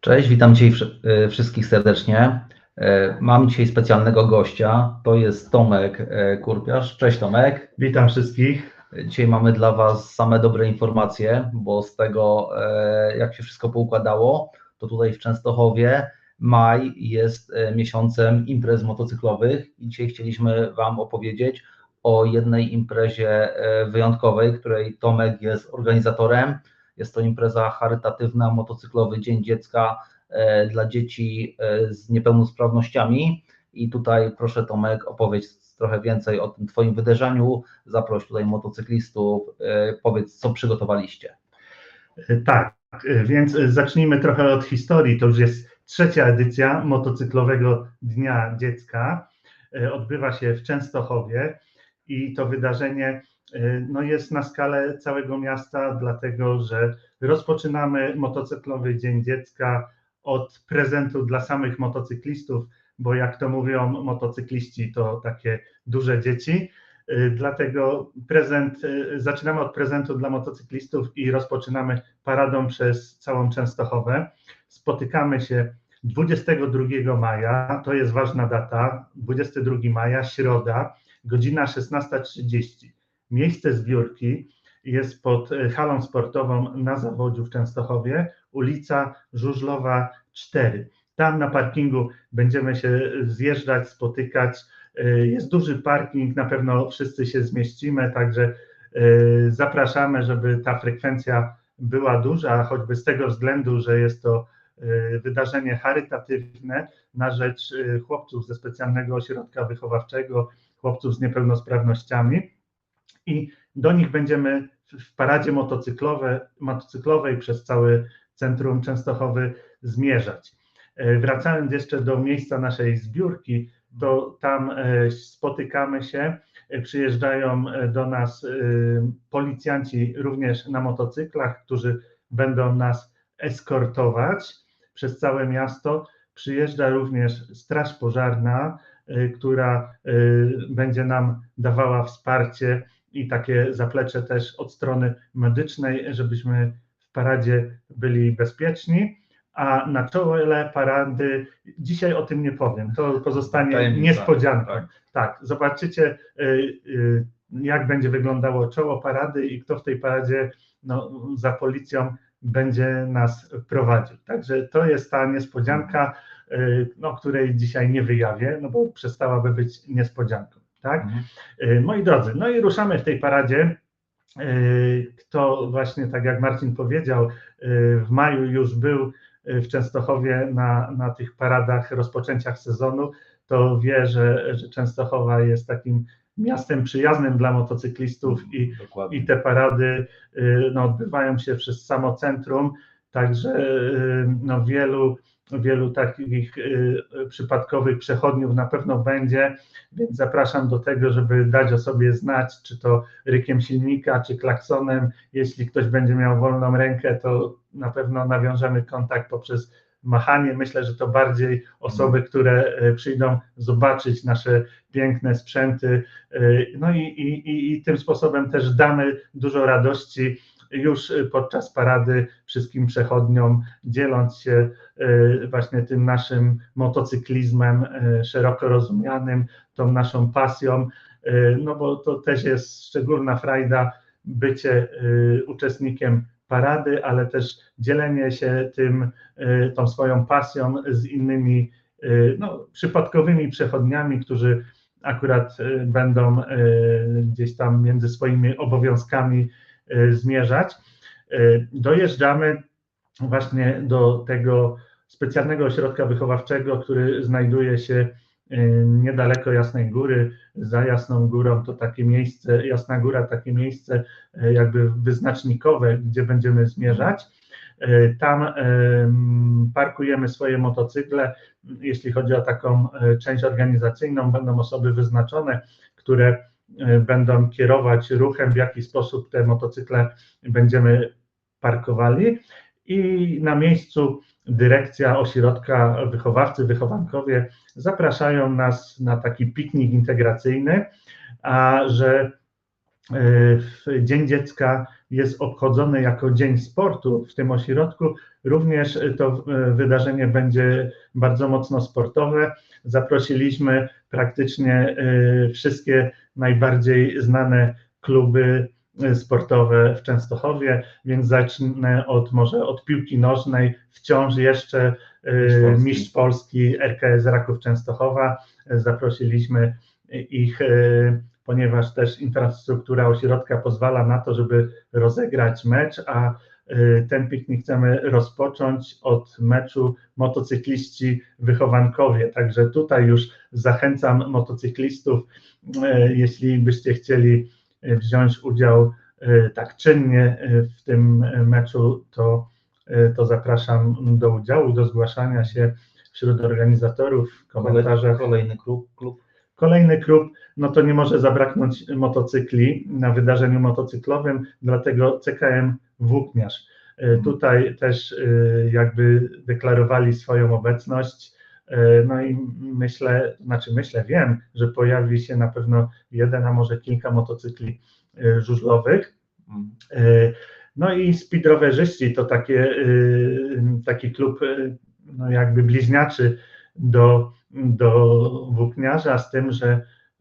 Cześć, witam dzisiaj e, wszystkich serdecznie. E, Mam dzisiaj specjalnego gościa, to jest Tomek e, Kurpiarz. Cześć Tomek. Witam wszystkich. Dzisiaj mamy dla Was same dobre informacje, bo z tego jak się wszystko poukładało, to tutaj w Częstochowie maj jest miesiącem imprez motocyklowych i dzisiaj chcieliśmy Wam opowiedzieć o jednej imprezie wyjątkowej, której Tomek jest organizatorem. Jest to impreza charytatywna Motocyklowy Dzień Dziecka e, dla dzieci e, z niepełnosprawnościami. I tutaj proszę Tomek opowiedz trochę więcej o tym Twoim wydarzeniu. Zaproś tutaj motocyklistów, e, powiedz co przygotowaliście. Tak, więc zacznijmy trochę od historii. To już jest trzecia edycja motocyklowego Dnia Dziecka. Odbywa się w Częstochowie i to wydarzenie no, jest na skalę całego miasta, dlatego że rozpoczynamy motocyklowy Dzień Dziecka od prezentu dla samych motocyklistów, bo jak to mówią motocykliści, to takie duże dzieci. Dlatego prezent, zaczynamy od prezentu dla motocyklistów i rozpoczynamy paradą przez całą Częstochowę. Spotykamy się 22 maja, to jest ważna data, 22 maja, środa, godzina 16.30. Miejsce zbiórki jest pod halą sportową na Zawodziu w Częstochowie, ulica Żużlowa 4. Tam na parkingu będziemy się zjeżdżać, spotykać. Jest duży parking, na pewno wszyscy się zmieścimy, także zapraszamy, żeby ta frekwencja była duża, choćby z tego względu, że jest to wydarzenie charytatywne na rzecz chłopców ze specjalnego ośrodka wychowawczego, chłopców z niepełnosprawnościami i do nich będziemy w paradzie motocyklowej, motocyklowej przez cały centrum Częstochowy zmierzać. Wracając jeszcze do miejsca naszej zbiórki, to tam spotykamy się, przyjeżdżają do nas policjanci również na motocyklach, którzy będą nas eskortować przez całe miasto. Przyjeżdża również Straż Pożarna, która będzie nam dawała wsparcie i takie zaplecze też od strony medycznej, żebyśmy w paradzie byli bezpieczni. A na czole parady, dzisiaj o tym nie powiem, to pozostanie Tajemnica, niespodzianką. tak. Tak, zobaczycie, jak będzie wyglądało czoło parady i kto w tej paradzie no, za policją będzie nas prowadził. Także to jest ta niespodzianka, no, której dzisiaj nie wyjawię, no bo przestałaby być niespodzianką. Tak? Mhm. Moi drodzy, no i ruszamy w tej paradzie. Kto właśnie, tak jak Marcin powiedział, w maju już był w Częstochowie na, na tych paradach, rozpoczęciach sezonu, to wie, że, że Częstochowa jest takim miastem przyjaznym dla motocyklistów i, Dokładnie. i te parady no, odbywają się przez samo centrum, także no, wielu, wielu takich przypadkowych przechodniów na pewno będzie, więc zapraszam do tego, żeby dać o sobie znać, czy to rykiem silnika, czy klaksonem. Jeśli ktoś będzie miał wolną rękę, to na pewno nawiążemy kontakt poprzez machanie. Myślę, że to bardziej osoby, które przyjdą zobaczyć nasze piękne sprzęty. No i, i, i- i tym sposobem też damy dużo radości już podczas parady wszystkim przechodniom, dzieląc się właśnie tym naszym motocyklizmem szeroko rozumianym, tą naszą pasją, no bo to też jest szczególna frajda bycie uczestnikiem parady, ale też dzielenie się tym, tą swoją pasją z innymi no, przypadkowymi przechodniami, którzy akurat będą gdzieś tam między swoimi obowiązkami zmierzać. Dojeżdżamy właśnie do tego specjalnego ośrodka wychowawczego, który znajduje się niedaleko Jasnej Góry. Za Jasną Górą to takie miejsce, Jasna Góra, takie miejsce jakby wyznacznikowe, gdzie będziemy zmierzać. Tam em, parkujemy swoje motocykle. Jeśli chodzi o taką e, część organizacyjną, będą osoby wyznaczone, które e, będą kierować ruchem, w jaki sposób te motocykle będziemy parkowali. I na miejscu dyrekcja ośrodka wychowawcy, wychowankowie zapraszają nas na taki piknik integracyjny, a że w Dzień Dziecka jest obchodzony jako Dzień Sportu w tym ośrodku, również to e, wydarzenie będzie bardzo mocno sportowe. Zaprosiliśmy praktycznie e, wszystkie najbardziej znane kluby e, sportowe w Częstochowie, więc zacznę od może od piłki nożnej, wciąż jeszcze Mistrz Polski. mistrz Polski RKS Raków Częstochowa. Zaprosiliśmy ich, ponieważ też infrastruktura ośrodka pozwala na to, żeby rozegrać mecz, a ten piknik chcemy rozpocząć od meczu motocykliści wychowankowie. Także tutaj już zachęcam motocyklistów, e, jeśli byście chcieli wziąć udział tak czynnie w tym meczu, to, to zapraszam do udziału, do zgłaszania się wśród organizatorów w komentarzach. Kolejny klub, klub. Kolejny klub, no to nie może zabraknąć motocykli na wydarzeniu motocyklowym, dlatego CKM Włókniarz. E, Tutaj też e, jakby deklarowali swoją obecność. E, No i myślę, znaczy myślę, wiem, że pojawi się na pewno jeden, a może kilka motocykli żużlowych. E, No i speedrowerzyści to takie, taki klub no jakby bliźniaczy do, do włókniarza, z tym, że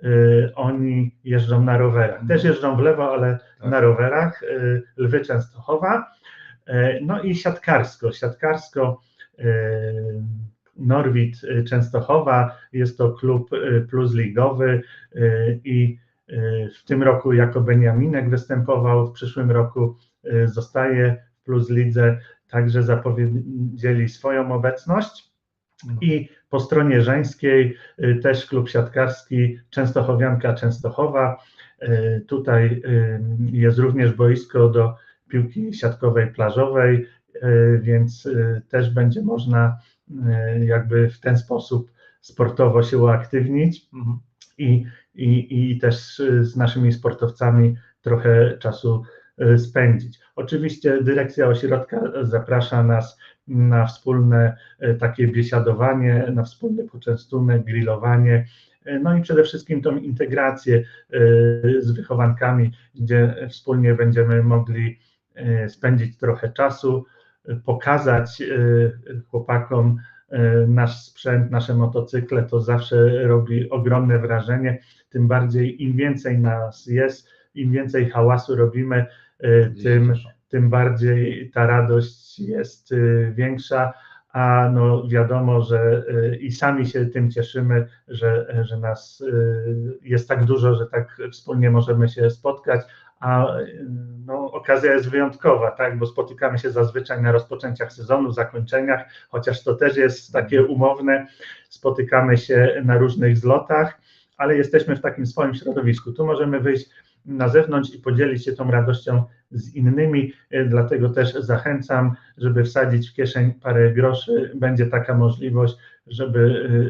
e, oni jeżdżą na rowerach. Też jeżdżą w lewo, ale Tak. na rowerach. e, Lwy Częstochowa. E, No i siatkarsko. Siatkarsko Norwid Częstochowa jest to klub plus ligowy e, i w tym roku jako Beniaminek występował, w przyszłym roku zostaje w plus lidze, także zapowiedzieli swoją obecność. I po stronie żeńskiej y, też klub siatkarski Częstochowianka Częstochowa. Y, Tutaj y, jest również boisko do piłki siatkowej plażowej, więc też będzie można jakby w ten sposób sportowo się uaktywnić Mhm. i, i, i też z naszymi sportowcami trochę czasu spędzić. Oczywiście dyrekcja ośrodka zaprasza nas na wspólne y, takie biesiadowanie, na wspólny poczęstunek, grillowanie, y, no i przede wszystkim tą integrację y, z wychowankami, gdzie wspólnie będziemy mogli y, spędzić trochę czasu, y, pokazać y, chłopakom y, nasz sprzęt, nasze motocykle, to zawsze robi ogromne wrażenie, tym bardziej im więcej nas jest, im więcej hałasu robimy, y, tym, cieszą. tym bardziej ta radość jest y, większa, a no wiadomo, że y, i sami się tym cieszymy, że, że nas y, jest tak dużo, że tak wspólnie możemy się spotkać, a y, no, okazja jest wyjątkowa, tak, bo spotykamy się zazwyczaj na rozpoczęciach sezonu, zakończeniach, chociaż to też jest takie umowne, spotykamy się na różnych zlotach, ale jesteśmy w takim swoim środowisku. Tu możemy wyjść na zewnątrz i podzielić się tą radością z innymi, y, dlatego też zachęcam, żeby wsadzić w kieszeń parę groszy. Będzie taka możliwość, żeby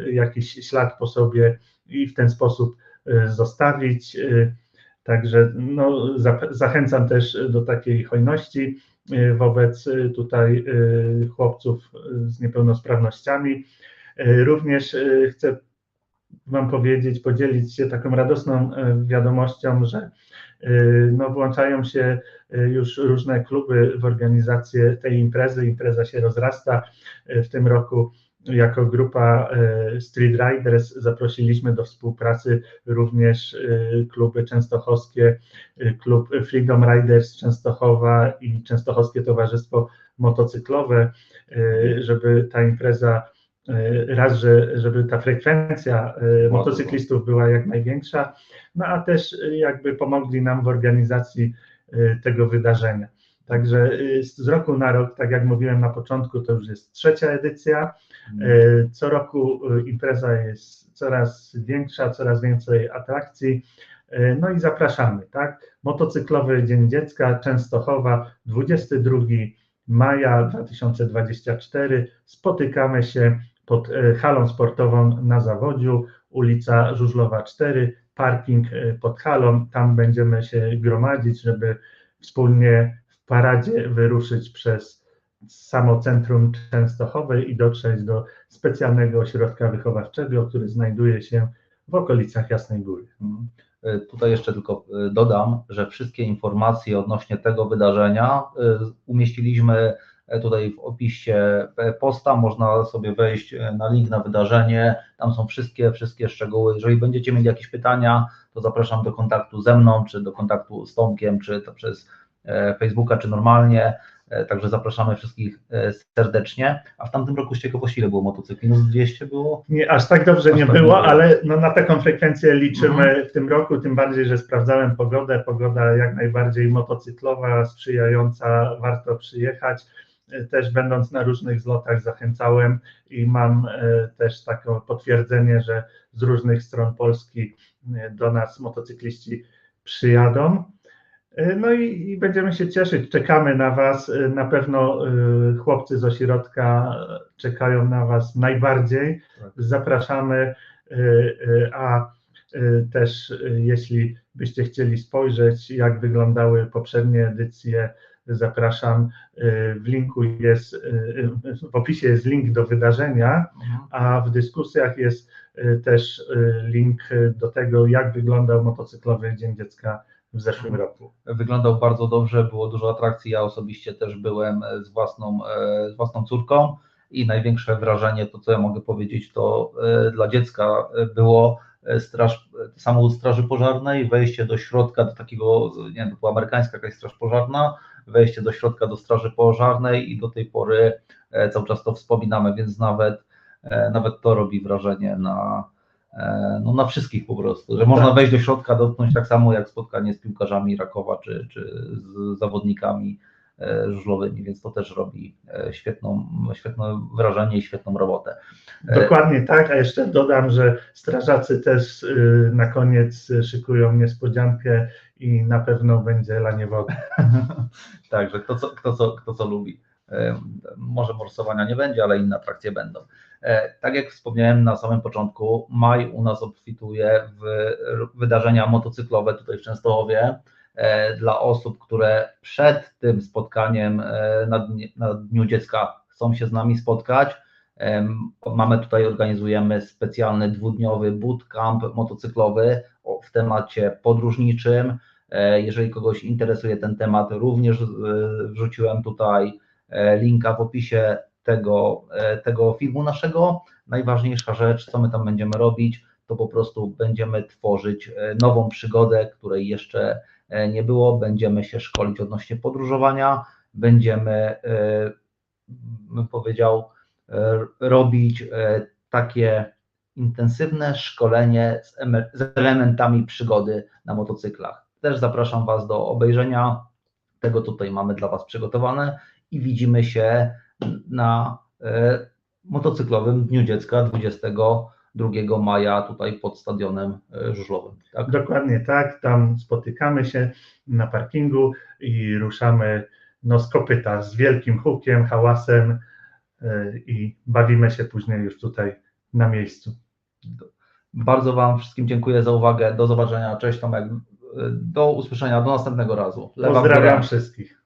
y, jakiś ślad po sobie i w ten sposób y, zostawić. Także no, zachęcam też do takiej hojności wobec tutaj chłopców z niepełnosprawnościami. Również chcę Wam powiedzieć, podzielić się taką radosną y, wiadomością, że y, no, włączają się y, już różne kluby w organizację tej imprezy. Impreza się rozrasta. W tym roku jako grupa Street Riders zaprosiliśmy do współpracy również kluby częstochowskie, klub Freedom Riders Częstochowa i Częstochowskie Towarzystwo Motocyklowe, żeby ta impreza raz, że, żeby ta frekwencja y, motocyklistów była jak największa, no a też y, jakby pomogli nam w organizacji tego wydarzenia. Także z roku na rok, tak jak mówiłem na początku, to już jest trzecia edycja. E, Co roku e, impreza jest coraz większa, coraz więcej atrakcji. E, No i zapraszamy, tak? Motocyklowy Dzień Dziecka Częstochowa, 22 maja 2024. Spotykamy się pod e, halą sportową na Zawodziu, ulica Żużlowa 4, parking e, pod halą. Tam będziemy się gromadzić, żeby wspólnie w paradzie wyruszyć przez samo centrum Częstochowej i dotrzeć do specjalnego ośrodka wychowawczego, który znajduje się w okolicach Jasnej Góry. Mhm. E, Tutaj jeszcze tylko dodam, że wszystkie informacje odnośnie tego wydarzenia umieściliśmy tutaj w opisie e, posta. Można sobie wejść e, na link na wydarzenie. Tam są wszystkie, wszystkie szczegóły. Jeżeli będziecie mieli jakieś pytania, to zapraszam do kontaktu ze mną, czy do kontaktu z Tomkiem, czy to przez e, Facebooka, czy normalnie. Także zapraszamy wszystkich serdecznie. A w tamtym roku z ciekawości ile było motocykli? Z 200 było? Nie, aż tak dobrze Aż nie tak było. ale no na taką frekwencję liczymy Mhm. w tym roku, tym bardziej, że sprawdzałem pogodę. Pogoda jak najbardziej motocyklowa, sprzyjająca, warto przyjechać. Też będąc na różnych zlotach zachęcałem i mam e, też takie potwierdzenie, że z różnych stron Polski e, do nas motocykliści przyjadą. E, No i, i będziemy się cieszyć, czekamy na Was. Na pewno chłopcy z ośrodka czekają na Was najbardziej. Tak. Zapraszamy, a też jeśli byście chcieli spojrzeć, jak wyglądały poprzednie edycje, zapraszam. E, W linku jest, e, w opisie jest link do wydarzenia, a w dyskusjach jest też link do tego, jak wyglądał motocyklowy Dzień Dziecka w zeszłym roku. Wyglądał bardzo dobrze, było dużo atrakcji. Ja osobiście też byłem e, z własną, e, z własną córką i największe wrażenie, to co ja mogę powiedzieć, to e, dla dziecka było straż, e, samochód straży pożarnej, wejście do środka do takiego, nie wiem, to była amerykańska jakaś straż pożarna, wejście do środka do straży pożarnej i do tej pory e, cały czas to wspominamy, więc nawet, e, nawet to robi wrażenie na, e, no na wszystkich po prostu, że można Tak. wejść do środka, dotknąć tak samo jak spotkanie z piłkarzami Rakowa czy, czy z zawodnikami e, żużlowymi, więc to też robi e, świetną, świetne wrażenie i świetną robotę. E, Dokładnie tak, a jeszcze dodam, że strażacy też y, na koniec szykują niespodziankę i na pewno będzie lanie wody. Także kto co, kto, co, kto co lubi. E, Może morsowania nie będzie, ale inne atrakcje będą. E, Tak jak wspomniałem na samym początku, maj u nas obfituje w wydarzenia motocyklowe tutaj w Częstochowie e, dla osób, które przed tym spotkaniem e, na, na Dniu Dziecka chcą się z nami spotkać. Em, Mamy tutaj, organizujemy specjalny dwudniowy bootcamp motocyklowy w temacie podróżniczym. E, Jeżeli kogoś interesuje ten temat, również e, wrzuciłem tutaj e, linka w opisie tego, e, tego filmu naszego. Najważniejsza rzecz, co my tam będziemy robić, to po prostu będziemy tworzyć e, nową przygodę, której jeszcze e, nie było. Będziemy się szkolić odnośnie podróżowania, będziemy, e, bym powiedział, robić takie intensywne szkolenie z, eme- z elementami przygody na motocyklach. Też zapraszam Was do obejrzenia tego, tutaj mamy dla Was przygotowane i widzimy się na motocyklowym Dniu Dziecka 22 maja tutaj pod stadionem e, żużlowym. Tak? Dokładnie tak, tam spotykamy się na parkingu i ruszamy no, z kopyta z wielkim hukiem, hałasem y, i bawimy się później już tutaj na miejscu. Bardzo Wam wszystkim dziękuję za uwagę. Do zobaczenia. Cześć Tomek. E, Do usłyszenia. Do następnego razu. Lewa. Pozdrawiam wszystkich.